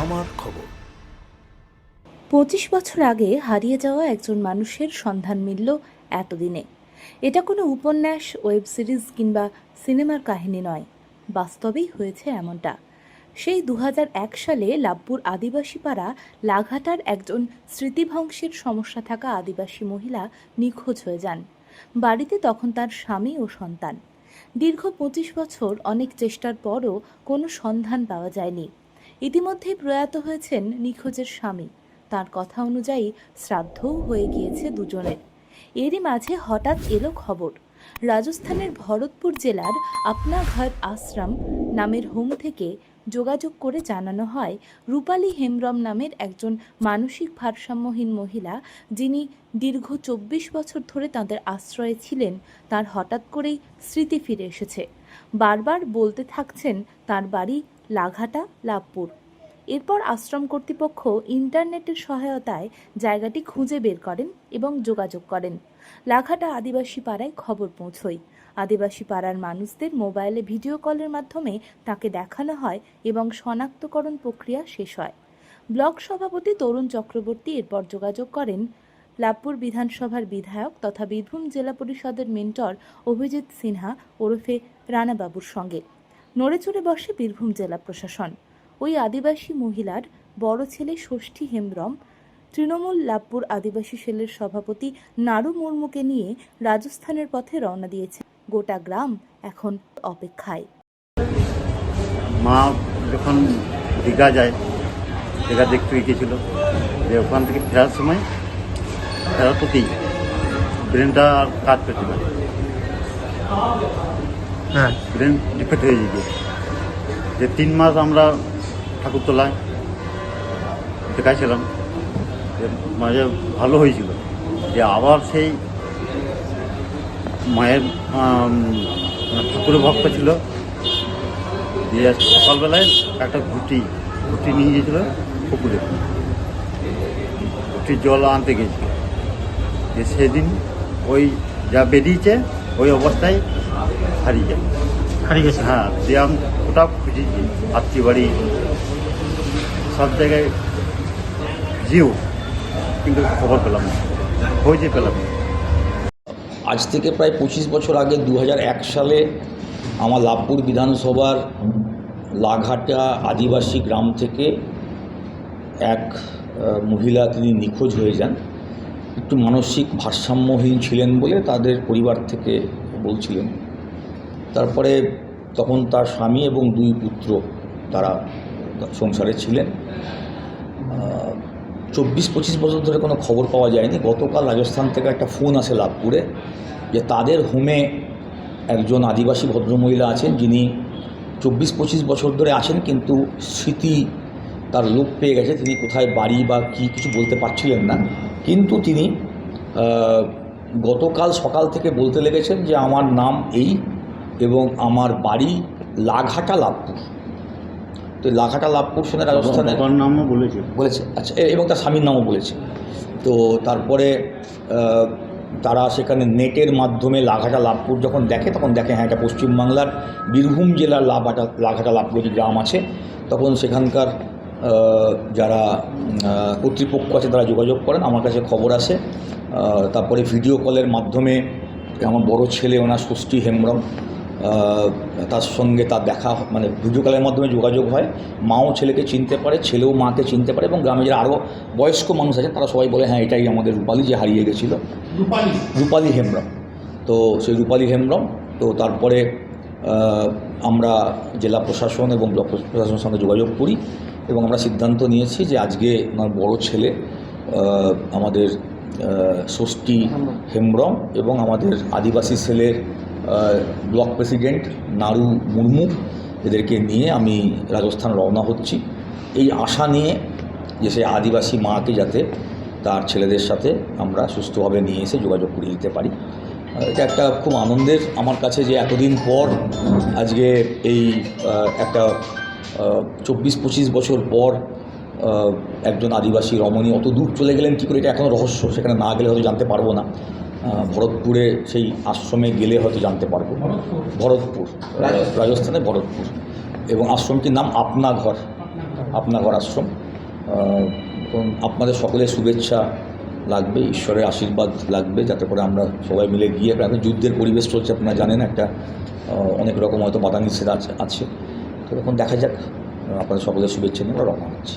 আমার খবর। পঁচিশ বছর আগে হারিয়ে যাওয়া একজন মানুষের সন্ধান মিলল এতদিনে। এটা কোনো উপন্যাস, ওয়েব সিরিজ কিংবা সিনেমার কাহিনী নয়। বাস্তবেই হয়েছে এমনটা। সেই দু সালে লাভপুর আদিবাসী পাড়া লাঘাটার একজন স্মৃতিভংশের সমস্যা থাকা আদিবাসী মহিলা নিখোঁজ হয়ে যান। বাড়িতে তখন তার স্বামী ও সন্তান। দীর্ঘ পঁচিশ বছর অনেক চেষ্টার পরও কোনো সন্ধান পাওয়া যায়নি। ইতিমধ্যেই প্রয়াত হয়েছেন নিখোঁজের স্বামী। তার কথা অনুযায়ী শ্রাদ্ধও হয়ে গিয়েছে দুজনের। এরই মাঝে হঠাৎ এলো খবর। রাজস্থানের ভরতপুর জেলার আপনা ঘর আশ্রম নামের হোম থেকে যোগাযোগ করে জানানো হয়, রূপালী হেমব্রম নামের একজন মানসিক ভারসাম্যহীন মহিলা যিনি দীর্ঘ চব্বিশ বছর ধরে তাদের আশ্রয়ে ছিলেন, তার হঠাৎ করেই স্মৃতি ফিরে এসেছে। বারবার বলতে থাকছেন, তার বাড়ি লাঘাটা, লাভপুর। এরপর আশ্রম কর্তৃপক্ষ ইন্টারনেটের সহায়তায় জায়গাটি খুঁজে বের করেন এবং যোগাযোগ করেন। লাঘাটা আদিবাসী পাড়ায় খবর পৌঁছয়। আদিবাসী পাড়ার মানুষদের মোবাইলে ভিডিও কলের মাধ্যমে তাকে দেখানো হয় এবং শনাক্তকরণ প্রক্রিয়া শেষ হয়। ব্লক সভাপতি তরুণ চক্রবর্তী এরপর যোগাযোগ করেন। লাভপুর বিধানসভার বিধায়ক তথা বীরভূম জেলা পরিষদের মেন্টর অভিজিৎ সিনহা ওরফে রানাবাবুর সঙ্গে। নড়েচড়ে বসে বীরভূম জেলা প্রশাসন। ওই আদিবাসী মহিলার বড় ছেলে ষষ্ঠী হেমব্রম, তৃণমূল লাভপুর আদিবাসী সেলের সভাপতি নারু মুর্মুকে নিয়ে রাজস্থানের পথে রওনা দিয়েছে। গোটা গ্রাম এখন অপেক্ষায়। মা যখন দীঘা যায়, দীঘা দেখতে গিয়েছিল, যে ওখান থেকে ফেরার সময় ফেরার পথেই ব্রেনটা কাজ করতে পারে হ্যাঁ। ব্রেন ডিফেক্ট হয়ে গিয়ে যে তিন মাস আমরা ঠাকুরতলায় দেখাইছিলাম যে মাঝে ভালো হয়েছিল। যে আবার সেই মায়ের মানে ঠাকুরের ভক্ত ছিল। দিয়ে সকালবেলায় একটা ঘুটি ঘুটি নিয়ে গিয়েছিল পুকুরে। ঘুটির জল আনতে গেছিল যে সেদিন ওই যা বেরিয়েছে ওই অবস্থায় হারিয়ে যায় হারিয়ে গেছে? হ্যাঁ দিয়ে আমি ওটা খুঁজেছি আত্মীয় বাড়ি সব জায়গায় জিও কিন্তু খবর পেলাম না খোঁজে পেলাম না। আজ থেকে প্রায় পঁচিশ বছর আগে দু হাজার এক সালে আমার লাভপুর বিধানসভার লাঘাটা আদিবাসী গ্রাম থেকে এক মহিলা তিনি নিখোঁজ হয়ে যান। একটু মানসিক ভারসাম্যহীন ছিলেন বলে তাদের পরিবার থেকে বলছিলেন। তারপরে তখন তার স্বামী এবং দুই পুত্র তারা সংসারে ছিলেন। চব্বিশ পঁচিশ বছর ধরে কোনো খবর পাওয়া যায়নি। গতকাল রাজস্থান থেকে একটা ফোন আসে লাভপুরে যে তাদের হোমে একজন আদিবাসী ভদ্রমহিলা আছেন যিনি চব্বিশ পঁচিশ বছর ধরে আছেন কিন্তু স্মৃতি তার লোপ পেয়ে গেছে। তিনি কোথায় বাড়ি বা কী কিছু বলতে পারছিলেন না। কিন্তু তিনি গতকাল সকাল থেকে বলতে লেগেছেন যে আমার নাম এই এবং আমার বাড়ি লাঘাটা লাভপুর তো লাঘাটা লাভপুর শুনে রাজস্থানের বাবার নামও বলেছে। বলেছে আচ্ছা এবং তার স্বামীর নামও বলেছে। তো তারপরে তারা সেখানে নেটের মাধ্যমে লাঘাটা লাভপুর যখন দেখে তখন দেখে হ্যাঁ এটা পশ্চিমবাংলার বীরভূম জেলার লাভাটা লাঘাটা লাভপুর যে গ্রাম আছে তখন সেখানকার যারা কর্তৃপক্ষ আছে তারা যোগাযোগ করেন আমার কাছে খবর আসে। আহ, তারপরে ভিডিও কলের মাধ্যমে আমার বড় ছেলে ওনার ষষ্ঠী হেমব্রম তার সঙ্গে তার দেখা মানে ভিডিও কলের মাধ্যমে যোগাযোগ হয়। মাও ছেলেকে চিনতে পারে ছেলেও মাকে চিনতে পারে এবং গ্রামে যারা আরও বয়স্ক মানুষ আছে তারা সবাই বলে হ্যাঁ এটাই আমাদের রূপালী যে হারিয়ে গেছিল। রূপালী। হেমব্রম। তো সেই রূপালী হেমব্রম তো তারপরে আমরা জেলা প্রশাসন এবং ব্লক প্রশাসনের সঙ্গে যোগাযোগ করি এবং আমরা সিদ্ধান্ত নিয়েছি যে আজকে আমার বড় ছেলে আমাদের ষষ্ঠী হেমব্রম। এবং আমাদের আদিবাসী আহ, ব্লক প্রেসিডেন্ট নারু মুর্মু, এদেরকে নিয়ে আমি রাজস্থান রওনা হচ্ছি। এই আশা নিয়ে যে সেই আদিবাসী মাকে যাতে তার ছেলেদের সাথে আমরা সুস্থভাবে নিয়ে এসে যোগাযোগ করিয়ে দিতে পারি। এটা একটা খুব আনন্দের, আমার কাছে যে এতদিন পর, আজকে এই একটা চব্বিশ পঁচিশ বছর পর একজন আদিবাসী রমণী অত দূর চলে গেলেন, কী করে এটা এখনও রহস্য? সেখানে না গেলে হয়তো জানতে পারব না। ভরতপুরে সেই আশ্রমে গেলে হয়তো জানতে পারব। ভরতপুর রাজস্থানে ভরতপুর। এবং আশ্রমটির নাম আপনা ঘর আপনাগড় আশ্রম আপনাদের সকলের শুভেচ্ছা লাগবে, ঈশ্বরের আশীর্বাদ লাগবে, যাতে করে আমরা সবাই মিলে গিয়ে, এখন যুদ্ধের পরিবেশ চলছে, আপনারা জানেন, একটা অনেক রকম হয়তো বাধা নিষেধ আছে আছে। তো এখন দেখা যাক, আপনাদের সকলের শুভেচ্ছা নিয়ে আমরা রওনা হচ্ছি।